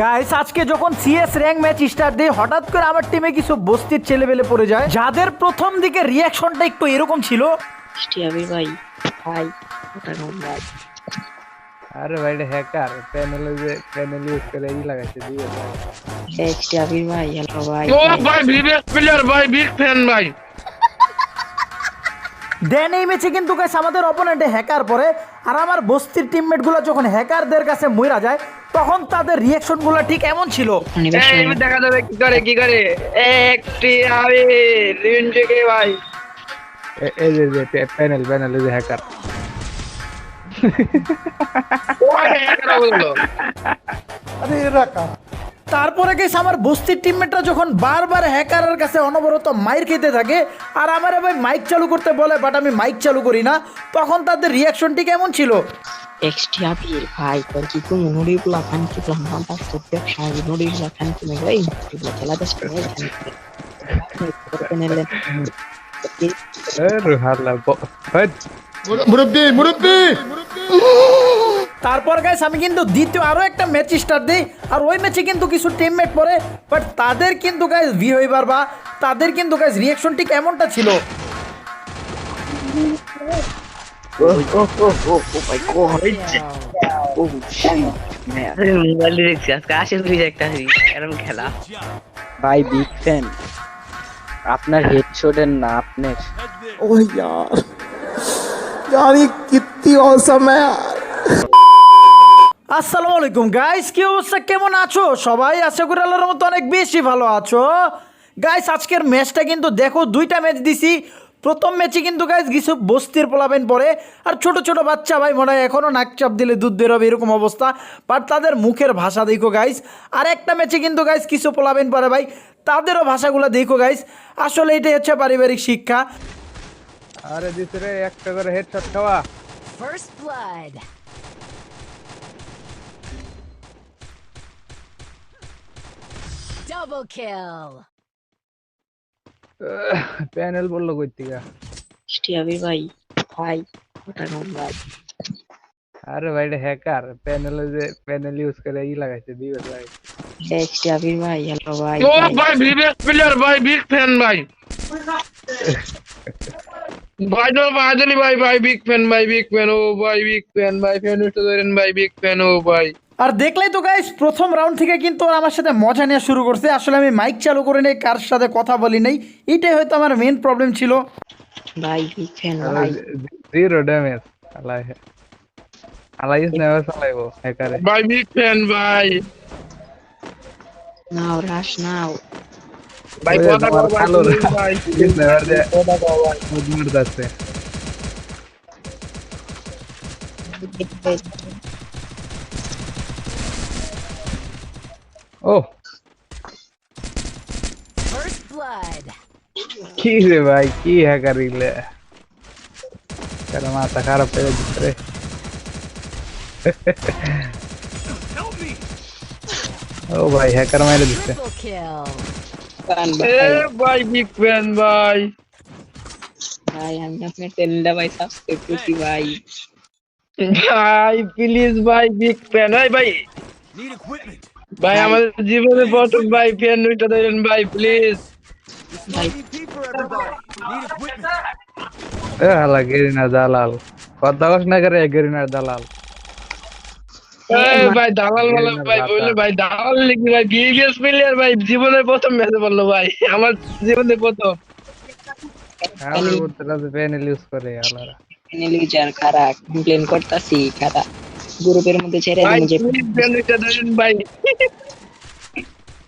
Guys আজকে যখন CS rank match start দিই হঠাৎ করে আমার টিমে কিছু বস্তির ছেলেবেলে পড়ে যায়। যাদের প্রথম দিকে রিয়াকশনটা একটু এরকম ছিল। ভাই ভাই ভাই আরে ভাই হ্যাকার প্যানেল যে প্যানেল ইউজ করে এই লাগাইছে দিয়ে ভাই টিয়াবি ভাই হ্যালো ভাই। ও ভাই বিবেক প্লেয়ার ভাই বিগ ফ্যান ভাই। দেন এই ম্যাচে কিন্তু গাইস আমাদের অপোনেন্টে হ্যাকার পরে আর আমার বস্তির টিমমেটগুলো যখন হ্যাকারদের কাছে মইরা যায় তখন তাদের রিয়াকশনগুলো ঠিক এমন ছিল। দেখা যাবে কি করে কি করে? একটি আবে রিন ভাই। এই যে যে প্যানেল প্যানেল যে হ্যাকার তারপরে গেছে আমার বস্তির টিমমেটরা যখন বারবার হ্যাকারের কাছে অনবরত মাইর খেতে থাকে আর আমার ভাই মাইক চালু করতে বলে বাট আমি মাইক চালু করি না তখন তাদের রিয়াকশনটি কেমন ছিল? বাস তো ব্যবসা নুড়ি গুলা খান কি ভাই এগুলা খেলা দেশ করে খান কি নেলে আরে হাল্লা হট মুরব্বী মুরব্বী তারপর গাইস আমি কিন্তু দ্বিতীয় আরও একটা ম্যাচ স্টার্ট দিই। আর ওই ম্যাচে কিন্তু কিছু টিমমেট পড়ে বাট তাদের কিন্তু গাইস ভি হইবার বা তাদের কিন্তু গাইস রিয়াকশনটি কেমনটা ছিল। ও ও ও ও ও ভাই কো হইছে ও মোবাইল দেখছি আজকে আসে তুই একটা এরকম খেলা ভাই বিগ ফ্যান আপনার হেডশটের না আপনার ओह यार यार ये कितनी औसम है यार আসসালামু আলাইকুম গাইস কি অবস্থা কেমন আছো সবাই আশা করি আল্লাহর মতো অনেক বেশি ভালো আছো গাইস আজকের ম্যাচটা কিন্তু দেখো দুইটা ম্যাচ দিছি প্রথম ম্যাচে কিন্তু গাইস কিছু বস্তির পোলাবেন পরে আর ছোট ছোট বাচ্চা ভাই মনে হয় এখনও নাক চাপ দিলে দুধ বেরোবে এরকম অবস্থা বাট তাদের মুখের ভাষা দেখো গাইস আর একটা ম্যাচে কিন্তু গাইস কিছু পোলাবেন পরে ভাই তাদেরও ভাষাগুলো দেখো গাইস আসলে এটাই হচ্ছে পারিবারিক শিক্ষা আরে রে একটা করে হেডশট খাওয়া First blood. Double kill. Panel বলল কই থেকে টিয়াবি ভাই ভাই ওটা কোন ভাই আরে ভাই এটা হ্যাকার প্যানেল যে প্যানেল ইউজ করে এই লাগাইছে দিয়ে ভাই এই টিয়াবি ভাই হ্যালো ভাই ও ভাই বিবেক প্লেয়ার ভাই বিগ ফ্যান ভাই ভাই তো বাদলি ভাই ভাই বিগ ফ্যান ভাই বিগ ফ্যান ও ভাই বিগ ফ্যান ভাই ফ্যান উঠতে ধরেন ভাই বিগ ফ্যান ও ভাই আর দেখলেই তো গাইস প্রথম রাউন্ড থেকে কিন্তু ওরা আমার সাথে মজা নেওয়া শুরু করছে। আসলে আমি মাইক চালু করে নেই কার সাথে কথা বলি নাই। এটাই হয়তো আমার মেন প্রবলেম ছিল। ভাই ফ্যান ভাই জিরো ড্যামেজ আলাই আলাই ইজ নেভার চালাইবো হ্যাকারে ভাই ফ্যান ভাই। নাও রাশ নাও। ভাই কথা কও ভাই, ইজ নেভার দে কথা ভাই। মুদমুর যাচ্ছে। ও First blood. কি রে ভাই কি হ্যাকার ইলে তার মাথা খারাপ করে দিচ্ছে রে ও ভাই হ্যাকার মাইরে দিচ্ছে Triple kill. কারণ এ ভাই ভাই বিগ ফ্যান ভাই ভাই আমি আপনার চ্যানেলটা ভাই সাবস্ক্রাইব করছি ভাই ভাই প্লিজ ভাই বিগ ফ্যান ভাই আমাদের জীবনে প্রথম ভাই ফ্যান উঠতে ধরেন ভাই প্লিজ ভাই। এ হালা গেরিনার দালাল। কথা কস না করে গেরিনার দালাল। ভাই দালাল ভাই বললে ভাই দালাল লিখি ভাই প্লেয়ার ভাই জীবনের প্রথম ম্যাচে বলল ভাই আমার জীবনে প্রথম। আমি বলতে রাজে প্যানেল ইউজ করে আলারা চ্যানেল ইউজার খারা কমপ্লেন করতাছি খারা গ্রুপের মধ্যে ছেড়ে দিন যে ভাই।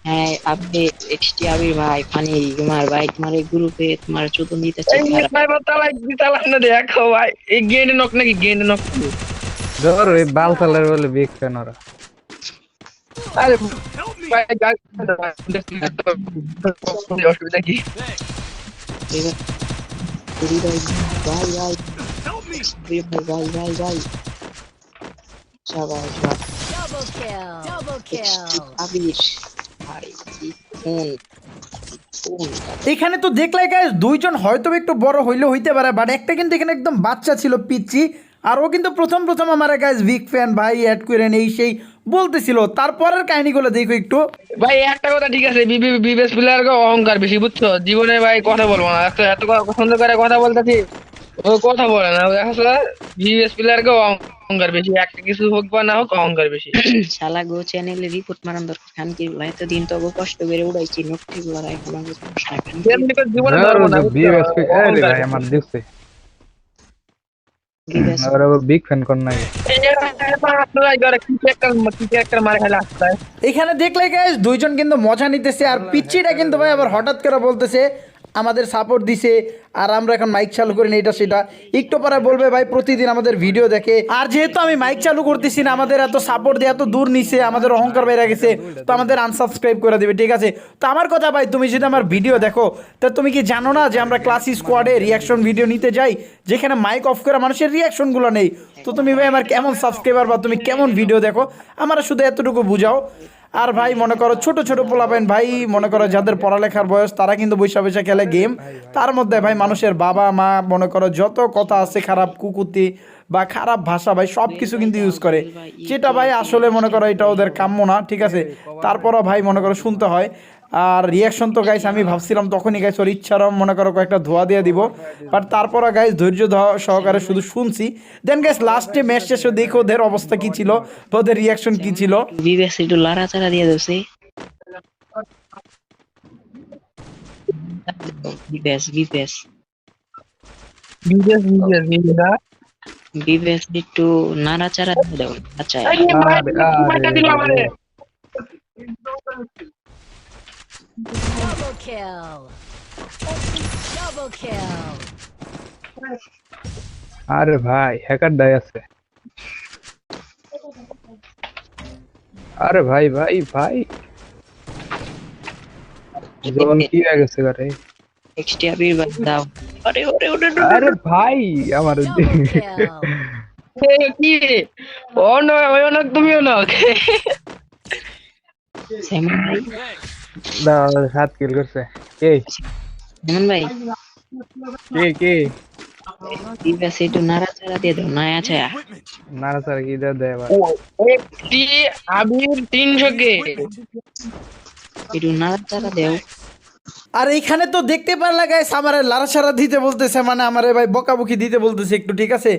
হ্যাঁ আপনি এক্সটি আবির ভাই ফানি তোমার ভাই তোমার এই গ্রুপে তোমার চতুন এই খারাপ। ভাই তালাই তালাই না দেখো ভাই। এই গেন্ডে নক নাকি গেন্ডে নক ধর ওই বাল চালের বলে বিগ ফ্যান ওরা। আরে ভাই গাছ অসুবিধা কি? ভাই ভাই ভাই ভাই ভাই ভাই। ফোন এখানে তো দেখলে গাইস দুইজন হয়তো একটু বড় হইলে হইতে পারে বাট একটা কিন্তু এখানে একদম বাচ্চা ছিল পিচ্ছি আর ও কিন্তু প্রথম প্রথম আমার গাইস বিগ ফ্যান ভাই অ্যাড করে এই সেই বলতেছিল। তারপরের কাহিনীগুলো দেখো একটু। ভাই একটা কথা ঠিক আছে বিবেস প্লেয়ার অহংকার বেশি বুঝছ? জীবনে ভাই কথা বলব না। এত এত ক- সুন্দর করে কথা বলতেছি। ও কথা বলে না ও আসলে বিবেস প্লেয়ার অহংকার বেশি একটা কিছু হোক বা না হোক অহংকার বেশি। শালা গো চ্যানেলে রিপোর্ট মারান দরকার খান কি গুলা এতদিন তো গো কষ্ট করে উড়াইছি নোটটি জীবনে ধরবো না আরে ভাই আমার এখানে দেখলে গাইস দুইজন কিন্তু মজা নিতেছে আর পিচ্চিটা কিন্তু ভাই আবার হঠাৎ করে বলতেছে আমাদের সাপোর্ট দিছে, আর আমরা এখন মাইক চালু করি এটা সেটা। একটু পরে বলবে ভাই, প্রতিদিন আমাদের ভিডিও দেখে। আর যেহেতু আমি মাইক চালু করতেছি না, আমাদের এত সাপোর্ট দিয়ে এত দূর নিছে, আমাদের অহংকার বেড়ে গেছে, তো আমাদের আনসাবস্ক্রাইব করে দেবে, ঠিক আছে? তো আমার কথা ভাই, তুমি যদি আমার ভিডিও দেখো, তা তুমি কি জানো না যে আমরা ক্লাসি স্কোয়াডে রিয়াকশন ভিডিও নিতে যাই? যেখানে মাইক অফ করে মানুষের রিয়াকশনগুলো নেই। তো তুমি ভাই, আমার কেমন সাবস্ক্রাইবার বা তুমি কেমন ভিডিও দেখো, আমার শুধু এতটুকু বুঝাও। আর ভাই, মনে করো ছোট ছোট পোলাপেন ভাই, মনে করো যাদের পড়ালেখার বয়স, তারা কিন্তু বৈশা বৈশা খেলে গেম তার মধ্যে ভাই, মানুষের বাবা মা, মনে করো যত কথা আছে, খারাপ কুকুতি বা খারাপ ভাষা ভাই সব কিছু কিন্তু ইউজ করে। যেটা ভাই, আসলে মনে করো এটা ওদের কাম্য না, ঠিক আছে? তারপরও ভাই, মনে করো শুনতে হয়। আর রিয়াকশন তো গাইস আমি ভাবছিলাম তখনই গাইস ওর ইচ্ছারও মনে করো কয়েকটা ধোয়া দিয়ে দিব। বাট তারপরও গাইস ধৈর্য ধ- সহকারে শুধু শুনছি। দেন গাইস লাস্টে ম্যাচ শেষে দেখো ওদের অবস্থা কি ছিল বা ওদের রিয়াকশন কি ছিল? বিবেস একটু লাড়াচাড়া দিয়ে দেছে বিবেস বিবেস বিবেস বিবেস বিবেস বিবেস একটু নাড়াচাড়া দিয়ে দাও আচ্ছা এই যে ভাই, মাইটা দিল আমারে। Double kill. Double kill. আরে ভাই হ্যাকার দায় আছে আরে ভাই ভাই ভাই জোন কি হয়ে গেছে ঘরে এক্সট্রা বিবেস দাও আরে ওরে ওরে ওরে, আরে ভাই আমার Double kill. এই কি ও নয় ওই নয় তুমিও নয় সেমন ভাই সাত কিল করছে। কে? সেমন ভাই। কে কে? বিবেস একটু নাড়াচাড়া দিয়ে দাও না নারা কি দে দে এবার একটি আবির তিনশো কে একটু নাড়াচাড়া দেও। আর এইখানে তো দেখতে পারলা গাইস আমার লাড়াছাড়া দিতে বলতেছে মানে আমার ভাই বকাবকি দিতে বলতেছে একটু ঠিক আছে?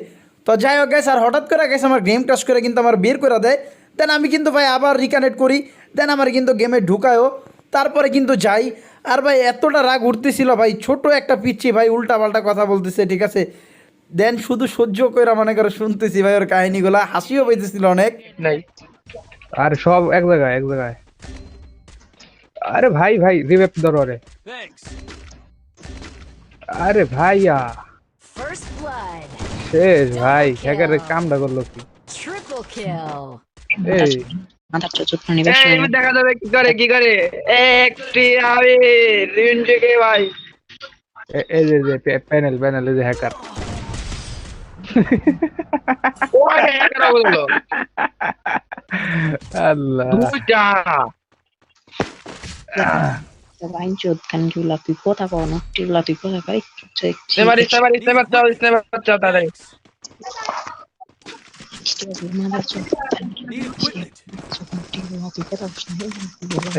তো যাই হোক গাইস আর হঠাৎ করে গেছে আমার গেম টাচ করে কিন্তু আমার বের করে দেয়। দেন আমি কিন্তু ভাই আবার রিকানেক্ট করি। দেন আমার কিন্তু গেমে ঢুকায়ও। তারপরে কিন্তু যাই। আর ভাই এতটা রাগ উঠতেছিল ভাই ছোট একটা পিচ্ছি ভাই উল্টা পাল্টা কথা বলতেছে ঠিক আছে? দেন শুধু সহ্য করে মনে করে শুনতেছি ভাই ওর কাহিনীগুলা হাসিও পাইতেছিল অনেক। নাই। আর সব এক জায়গায় এক জায়গায়। আরে ভাই ভাই রিভেপ ধরো রে আরে ভাইয়া. শেষ ভাই হ্যাকারের কামটা করল কি? Triple kill. এই। মাথার চোখ নিবে এই, দেখা যাবে কি করে কি করে? একটি আবির তিনশো কে ভাই। এই যে যে প্যানেল প্যানেল যে হ্যাকার আল্লাহ। দুইটা। বাইন চোদ তুই কথা কও না টিউলা তুই কথা কই স্নেপার স্নেপার স্নেপার চাও স্নেপার চাও তাড়াতাড়ি মাদার চোদ তুই কথা কস না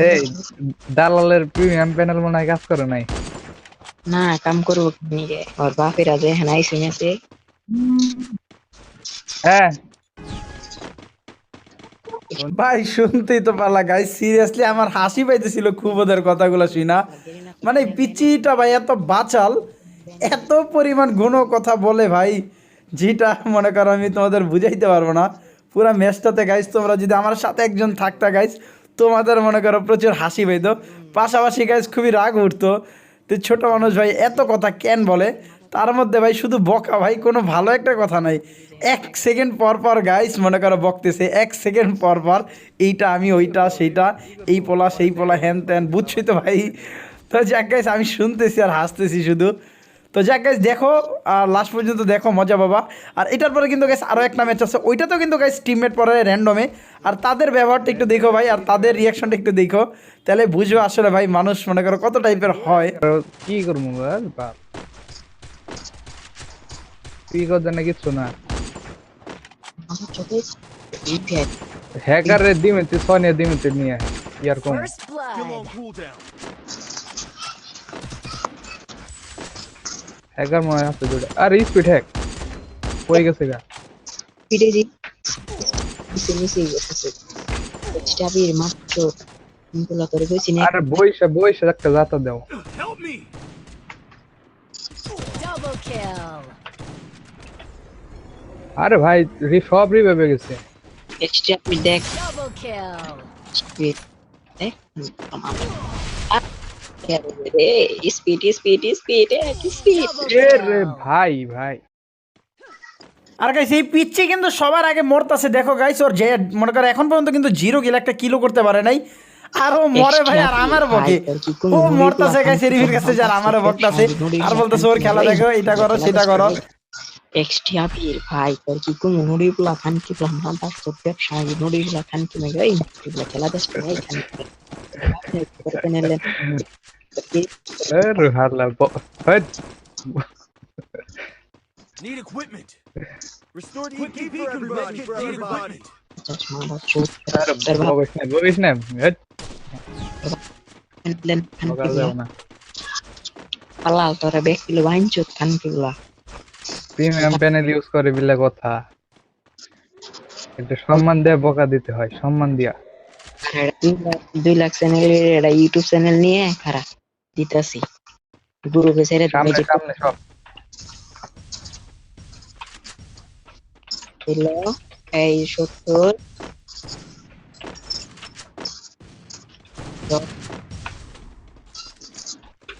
এই দালালের প্রিমিয়াম প্যানেল মনে হয় কাজ করে নাই। না কাম করব ওর বাপের আজ হ্যাঁ মেসে হ্যাঁ। ভাই শুনতেই তো পারলা গাই সিরিয়াসলি আমার হাসি পাইতেছিল খুব ওদের কথাগুলো শুনা মানে পিচিটা ভাই এত বাচাল এত পরিমাণ গুণ কথা বলে ভাই যেটা মনে করো আমি তোমাদের বুঝাইতে পারব না। পুরো ম্যাচটাতে গাইস তোমরা যদি আমার সাথে একজন থাকতা গাইস তোমাদের মনে করো প্রচুর হাসি পাইতো। পাশাপাশি গাইস খুবই রাগ উঠতো। তো ছোট মানুষ ভাই এত কথা কেন বলে? তার মধ্যে ভাই শুধু বকা ভাই, কোনো ভালো একটা কথা নাই। এক সেকেন্ড পর পর গাইস মনে করো বকতেছে, এক সেকেন্ড পর পর, এইটা আমি, ওইটা, সেইটা, এই পোলা, সেই পোলা হ্যান ত্যান বুঝছি তো ভাই? তো যাক গাইস আমি শুনতেছি আর হাসতেছি শুধু। তো যাক গাইস দেখো আর লাস্ট পর্যন্ত দেখো মজা বাবা আর এটার পরে কিন্তু গাইস আরও একটা ম্যাচ আছে। ওইটাতেও কিন্তু গাইস টিমমেট পরে র্যান্ডমে আর তাদের ব্যবহারটা একটু দেখো ভাই আর তাদের রিয়াকশনটা একটু দেখো। তাহলে বুঝবে আসলে ভাই মানুষ মনে করো কত টাইপের হয়। আর কি করব বল? বাপ। কি করতে না কিচ্ছু না। আমার হ্যাকারে দিমেতে সোনিয়া দিমেতে নিয়ে। ইয়ার কম। First blood. হ্যাকার মনে হয় আছে দুটো আর স্পিড হ্যাক হয়ে গেছে গা পিটে দি নিচে নিচে গেছে চাবির মাত্রগুলা করে কইছি না আরে বইসা বইসা একটা জাতা দাও Double kill. আরে ভাই রি সব রিভাইভে গেছে এক্সট্রা আপনি দেখ Double kill. স্পিড দেখ আমার রে স্পিড স্পিড স্পিড স্পিড রে ভাই ভাই। আর গাইস এই পিচ্ছি কিন্তু সবার আগে মরতাছে। দেখো গাইস ওর যে মনে করো এখন পর্যন্ত কিন্তু জিরো গিল একটা কিলো করতে পারে নাই। আর ও মরে ভাই আর আমার বকে। ও মরতাছে গাইস এরিফির কাছে যার আমারও বকতাছে। আর বলতেছে ওর খেলা দেখো এটা করো সেটা করো। এক্সট্রা আপনি ভাই তোর কি কোন কি তোর ব্যবসা কি মেগা এই খেলা দেশ আরে হারলা হট Need equipment. Restore the EMP for everybody. খান বগা কি যাও না পালাল তোরা বেকিলো বাইন চোখ খান প্রিমিয়াম প্যানেল ইউজ করে বিলা কথা একটু সম্মান দেয়া বকা দিতে হয় সম্মান দিয়া দুই লাখ- চ্যানেলের এটা ইউটিউব চ্যানেল নিয়ে খারাপ। দিতাছি। গ্রুপে ছেড়ে সামনে সামনে সব। দিল এই সত্তর।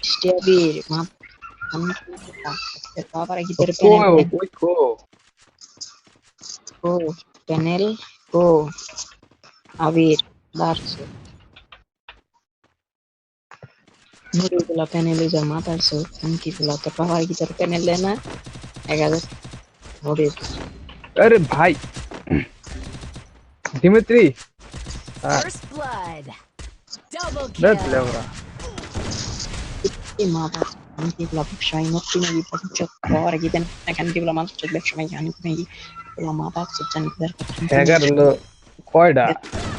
স্টেবির মাপ আমি বাবার কি তোর প্যানেল ও প্যানেল ও আবির। দারছো নুরিগুলা প্যানেলে যা মাতারছো কি গুলা তোর বাবার কি তোর প্যানেল না এক হাজার নুরি আরে ভাই Dimitri Ah. First blood. Double দেখ kill. লেওরা এই মাথা আমি কি গুলা ব্যবসায়ী নতুন এই পঞ্চাশ পর কি দেন এখান কি গুলা মানুষ ব্যবসায়ী আমি কি গুলা মাথা সুচান কিদার হ্যাকার হলো কয়টা দুইটা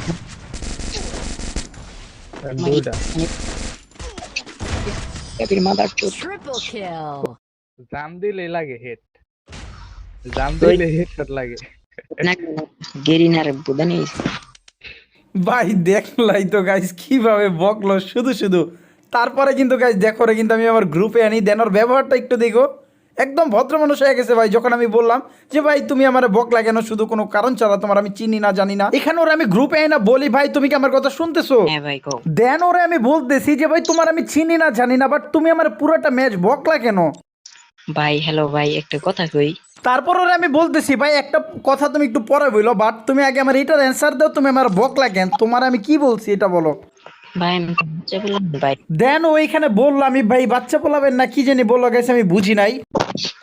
কবির মাদার চোদ Triple kill. জাম দিলে লাগে হেড জাম দিলে হেডশট লাগে। গেরিনার বুদানি। ভাই দেখলাই তো গাইস কীভাবে বকলো। শুধু শুধু। তারপরে কিন্তু গাইস দেখো রে কিন্তু আমি আমার গ্রুপে আনি। দেন ওর ব্যবহারটা একটু দেখো। একদম ভদ্র মানুষ হয়ে গেছে ভাই যখন আমি বললাম যে ভাই তুমি আমার বকলা কেন? শুধু কোনো কারণ ছাড়া তোমার আমি চিনি না জানি না। এখানে ওরা আমি গ্রুপে না বলি ভাই তুমি কি আমার কথা শুনতেছো? হ্যাঁ দেন ওরে আমি বলতেছি যে ভাই তোমার আমি চিনি না জানি না বাট তুমি আমার পুরোটা ম্যাচ বকলা কেন? ভাই হ্যালো ভাই একটা কথা কই। তারপর ওরে আমি বলতেছি ভাই একটা কথা তুমি একটু পরে বলল বাট তুমি আগে আমার এটার অ্যান্সার দাও তুমি আমার বকলা কেন? তোমার আমি কি বলছি এটা বলো। ভাই ভাই দেন ওইখানে বলল আমি ভাই বাচ্চা পোলাবেন না কি জানি বলল গেছে আমি বুঝি নাই।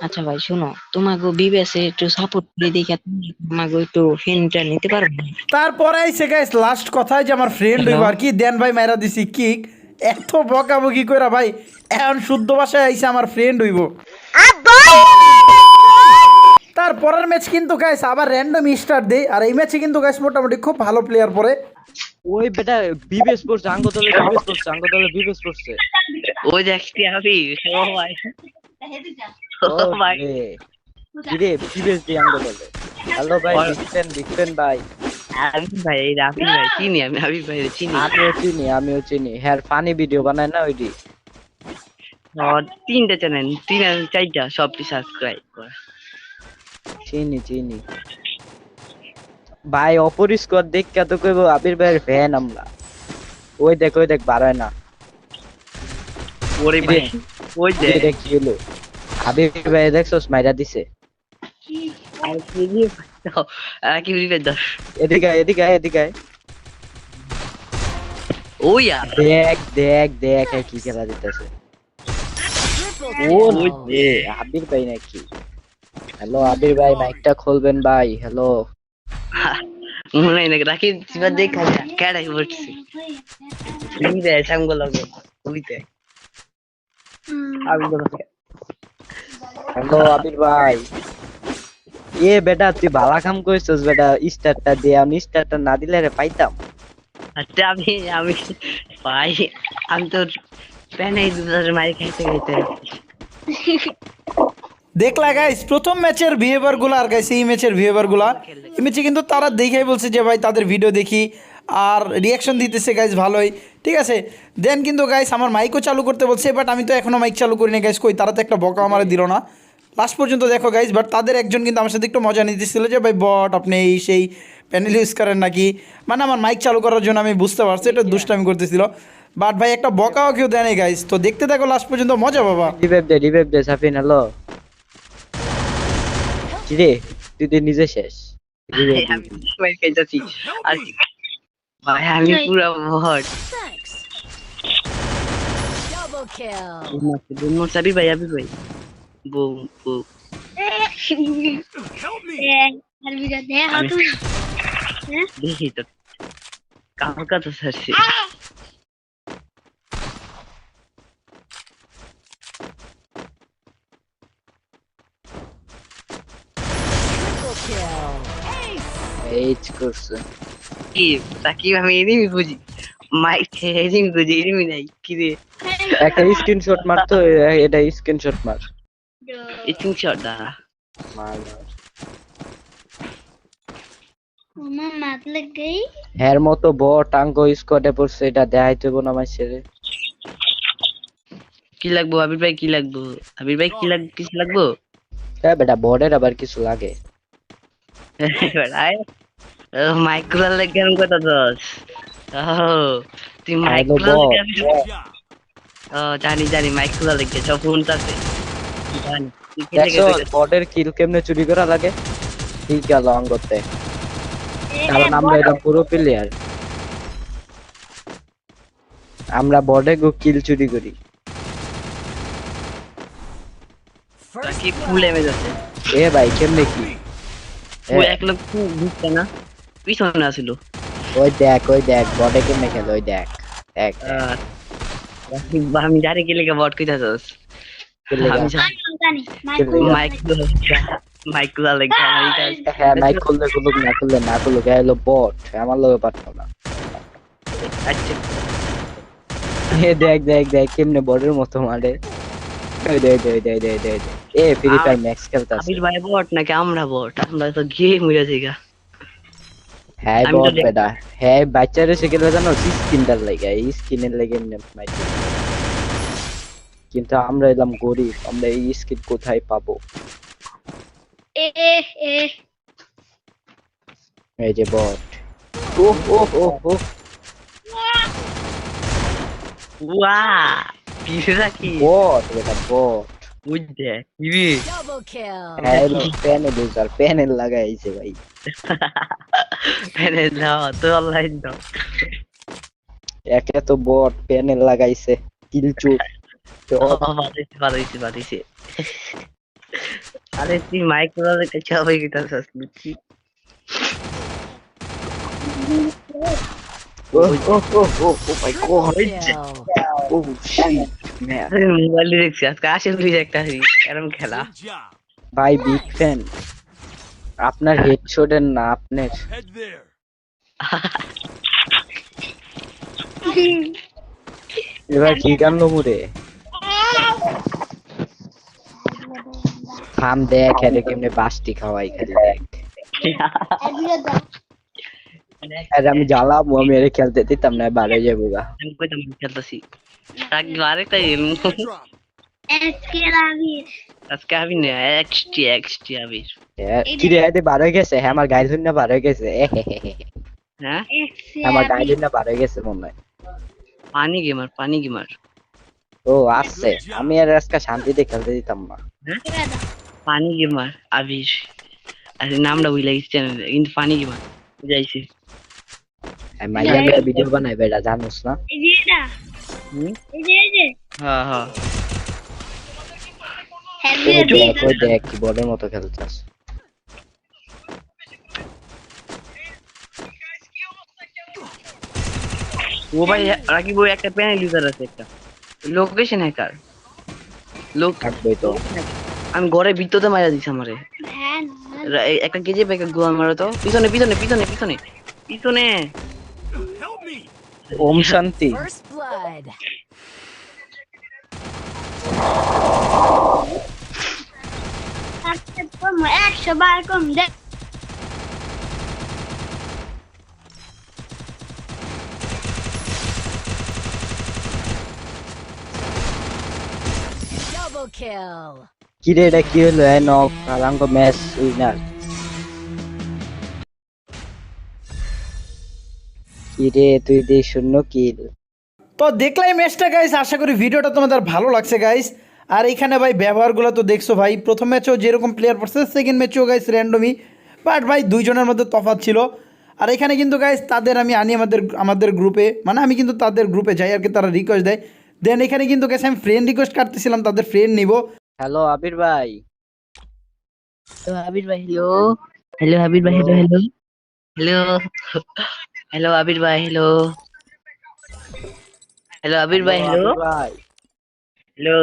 আচ্ছা ভাই শোনো তোমাকে বিবেসে একটু সাপোর্ট করে দেখে তুমি আমাকে একটু ফেনটা নিতে পারবে তারপরে গাইস লাস্ট কথায় যে আমার ফ্রেন্ড হইব আর কি? দেন ভাই মাইরা দিছি কিক এত বকাবকি কইরা ভাই এখন শুদ্ধ ভাষায় আইসে আমার ফ্রেন্ড হইব। তারপরের ম্যাচ কিন্তু গাইস আবার র্যান্ডম স্টার্ট দেই। আর এই ম্যাচে কিন্তু গাইস মোটামুটি খুব ভালো প্লেয়ার পরে ওই বেটা বিবেশ পড়ছে আঙ্গ দলে বিবেশ পড়ছে আঙ্গ দলে বিবেশ পড়ছে। ওই দেখছি আমি ও ভাই। রে কিরে বিবেশ দি আঙ্গ দলে হ্যালো ভাই ভাই। আমি ভাই রাফি ভাই চিনি আমি আমি ভাই চিনি। আমিও চিনি আমিও চিনি। হ্যাঁ ফানি ভিডিও বানায় না ওইটি তিনটা চ্যানেল তিন চারটা সবটি সাবস্ক্রাইব করা। চিনি চিনি। ভাই অপরিষ্কার দেখ কত কইব আবির ভাইয়ের ফ্যান আমরা। ওই দেখ ওই দেখ বাড়ায় না। ওরে ভাই ওই দেখ। হলো আবির ভাই দেখছস মাইরা দিছে। এদিকে এদিকে এদিকে দেখ দেখ দেখ কি খেলা দিতেছে। ও আবির ভাই নাকি। হ্যালো আবির ভাই মাইকটা খুলবেন ভাই হ্যালো। মনে হয় নাকি রাখি সিবা দেখা যায় কেডাই পড়ছি এই রে সামগো লাগে ওইতে আমি তো হ্যালো আবির ভাই এ বেটা তুই বালা কাম করিস বেটা স্টারটা দিয়ে আমি স্টারটা না দিলে রে পাইতাম আচ্ছা আমি আমি ভাই আমি তো প্যানে দুধের মারি খাইতে খাইতে দেখলা গাইস প্রথম ম্যাচের বিহেভিয়ারগুলো, আর গাইস এই ম্যাচের বিহেভিয়ারগুলা, এই ম্যাচে কিন্তু তারা দেখেই বলছে যে, ভাই, তাদের ভিডিও দেখি। আর রিয়াকশন দিতেছে গাইস ভালোই। ঠিক আছে? দেন কিন্তু গাইস আমার মাইকও চালু করতে বলছে বাট আমি তো এখনও মাইক চালু করিনি গাইস কই, তারা তো একটা বকা আমার দিল না। লাস্ট পর্যন্ত দেখো গাইস বাট তাদের একজন কিন্তু আমার সাথে একটু মজা নিতেছিল যে, ভাই বট আপনি এই সেই প্যানেল ইউজ করেন নাকি? মানে আমার মাইক চালু করার জন্য আমি বুঝতে পারছি, এটা দুষ্টামি করতেছিল। বাট ভাই, একটা বকাও কেউ দেয় নাই গাইস তো দেখতে থাকো লাস্ট পর্যন্ত মজা বাবা রিভাইভ দে রিভাইভ দে, সাফিন হ্যালো কিরে? তুই তো নিজে শেষ। আমি আর ভাই আমি পুরো ভট সাবি ভাই আবি ভাই। বউ বউ Help me! দেখি তো কথা সারছি Triple kill. এইচ করছে কি তাকি আমি এনিমি বুঝি মাইক এনিমি বুঝি এনিমি নাই কি রে একটা স্ক্রিনশট মার তো এ- এটা স্ক্রিনশট মার ইচিং শট দাঁড়া মার মার। Uma mat lag gay. হ্যার মতো বড় টাঙ্গ স্কোয়াডে পড়ছে এটা দেখাইতে হইব না আমার ছেড়ে কি লাগবো আবির ভাই কি লাগবো আবির ভাই কি লাগ কিছু লাগবো হ্যাঁ বেটা বর্ডের আবার কিছু লাগে মাইক্রো লাগে আমি কথা দোস ও তুই. ও জানি জানি মাইক্রো লাগে সব ফোন তাতে জানি কিল কেমনে চুরি করা লাগে ঠিক গেল অঙ্গতে কারণ আমরা এটা পুরো প্লেয়ার আমরা বর্ডে গো কিল চুরি করি ফুল যাচ্ছে এ ভাই কেমনে কি ও এক লোক না পিছনে আসিল ওই দেখ ওই দেখ বর্ডে কেমনে খেলে? ওই দেখ দেখ। আমি জানি কি লেগে বট কইতা দোস খেলে আমি যা। Tani, মাইক্রো মাইক্রো লাগে? আমার হ্যাঁ মাইক খুললে খুলুক না খুললে না খুলুক এ হলো বট আমার লোকে পারতো আচ্ছা। দেখ দেখ দেখ কেমনে মতো মারে। দে দে দে দে দে। এ ফ্রি ফায়ার ম্যাক্স খেলতাছে। আবির ভাই বট নাকি আমরা বট আমরা তো গেম হয়ে যাই হ্যাঁ আমি বট। হ্যাঁ বাচ্চারে শিখে জানো স্কিনটার লাগে। এই স্কিনের লেগে কিন্তু আমরা এলাম গরিব আমরা এই স্কিন কোথায় পাবো. এই যে বট ও ও ও ও ওয়া পিছরা কি? বট বেটা বট বুঝতে কিবি double kill. হ্যাঁ প্যানেল ইউজার প্যানেল লাগাইছে ভাই। ফেনে দাও তো অনলাইন দাও। একে তো বট প্যানেল লাগাইছে কিলচুর বাদিছে বাদিছে বাদিছে আরে তুই মাইক্রো লাগে সবাই কিটা সাস বুঝছি ও ও ও ও ও মাই গড Kill. ও শিট ম্যান আরে মোবাইল দেখছি আজকে একটা এরম খেলা. ভাই বিগ ফ্যান আপনার হেডশটের না আপনার. এবার কি গান মুরে থাম দেখ আরে কেমনে বাসটি খাওয়াই খালি দেখ। আরে আমি জ্বালাবো আমি আরে খেলতে দিতাম না বাইরে যাব গা। আমি কইতাম খেলতেছি। আগে আরেকটা Drop. আজকে আমি না এক্সটি এক্সটি এ, কি রে এতে বার হয়ে গেছে হ্যাঁ আমার গাইল না বার হয়ে গেছে। হ্যাঁ আমার গাইল. না বার হয়ে গেছে মনে হয় পানি গেমার পানি গেমার ও আসছে আমি আর আজকে শান্তিতে খেলতে দিতাম না পানি গেমার আবির আরে নামটা বুঝলে গেছি চ্যানেলে কিন্তু পানি গেমার বুঝাইছি হ্যাঁ, মাইয়া ভিডিও বানাই বেটা জানোস না এই যে এটা এই যে হ্যাঁ হ্যাঁ দেখ ওই বলের মতো খেলতাস ও ভাই রাকিব ওই একটা প্যানেল ইউজার আছে একটা। লোকেশন হ্যাকার লোক তো। আমি ঘরে ভিতরে মারা দিছি আমারে। হ্যাঁ একটা কেজি প্যাকেট গোয়া মারো তো। পিছনে পিছনে পিছনে পিছনে পিছনে। ওম শান্তি। First blood. কম একশো বার কম দেখ kill. কিরে এটা কি হলো এ নক কালাঙ্গ ম্যাচ উইনার কিরে তুই দে শূন্য কিল তো দেখলাই ম্যাচটা গাইস আশা করি ভিডিওটা তোমাদের ভালো লাগছে গাইস আর এখানে ভাই ব্যবহারগুলো তো দেখছ ভাই। প্রথম ম্যাচেও যেরকম প্লেয়ার পড়ছে সেকেন্ড ম্যাচেও গাইস র্যান্ডমই বাট ভাই দুইজনের মধ্যে তফাৎ ছিল। আর এখানে কিন্তু গাইস তাদের আমি আনি আমাদের আমাদের গ্রুপে মানে আমি কিন্তু তাদের গ্রুপে যাই আর কি তারা রিকোয়েস্ট দেয়। দেন এখানে কিন্তু গাইস আমি ফ্রেন্ড রিকোয়েস্ট কাটতেছিলাম তাদের ফ্রেন্ড নিব। হ্যালো আবির ভাই। হ্যালো হাবির ভাই হ্যালো হ্যালো হাবির ভাই hello hello hello hello Abir ভাই হ্যালো হ্যালো আবির ভাই হ্যালো আবির ভাই। হ্যালো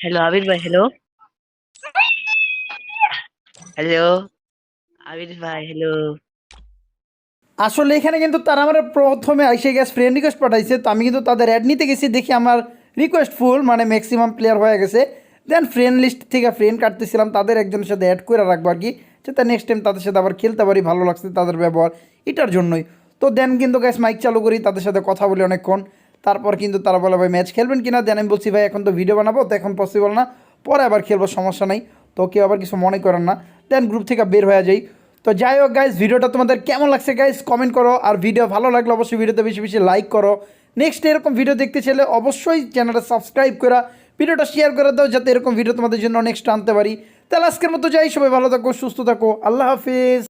হ্যালো আবির ভাই হ্যালো হ্যালো আবির ভাই হ্যালো আসলে এখানে কিন্তু তারা আমার প্রথমে এসে গেছে ফ্রেন্ড রিকোয়েস্ট পাঠাইছে, তো আমি কিন্তু তাদের অ্যাড নিতে গেছি, দেখি আমার রিকোয়েস্ট ফুল মানে ম্যাক্সিমাম প্লেয়ার হয়ে গেছে। দেন ফ্রেন্ড লিস্ট থেকে ফ্রেন্ড কাটতেছিলাম, তাদের একজনের সাথে অ্যাড করে রাখব আর কি, যাতে নেক্সট টাইম তাদের সাথে আবার খেলতে পারি, ভালো লাগছে তাদের ব্যবহার, এটার জন্যই। তো দেন কিন্তু গ্যাস মাইক চালু করি, তাদের সাথে কথা বলি অনেকক্ষণ। তারপর কিন্তু তারা বলে, ভাই ম্যাচ খেলবেন কিনা? দেন আমি বলছি, ভাই, এখন তো ভিডিও বানাবো, তো এখন পসিবল না। পরে আবার খেলব, সমস্যা নাই। তো কেউ আবার কিছু মনে করেন না। দেন গ্রুপ থেকে বের হয়ে যাই। তো যাই হোক গাইজ ভিডিওটা তোমাদের কেমন লাগছে গাইজ কমেন্ট করো। আর ভিডিও ভালো লাগলে অবশ্যই ভিডিওতে বেশি বেশি লাইক করো। নেক্সট এরকম ভিডিও দেখতে চাইলে অবশ্যই চ্যানেলটা সাবস্ক্রাইব করা ভিডিওটা শেয়ার করে দাও, যাতে এরকম ভিডিও তোমাদের জন্য নেক্সট আনতে পারি। তাহলে আজকের মতো যাই, সবাই ভালো থাকো, সুস্থ থাকো। আল্লাহ হাফিজ।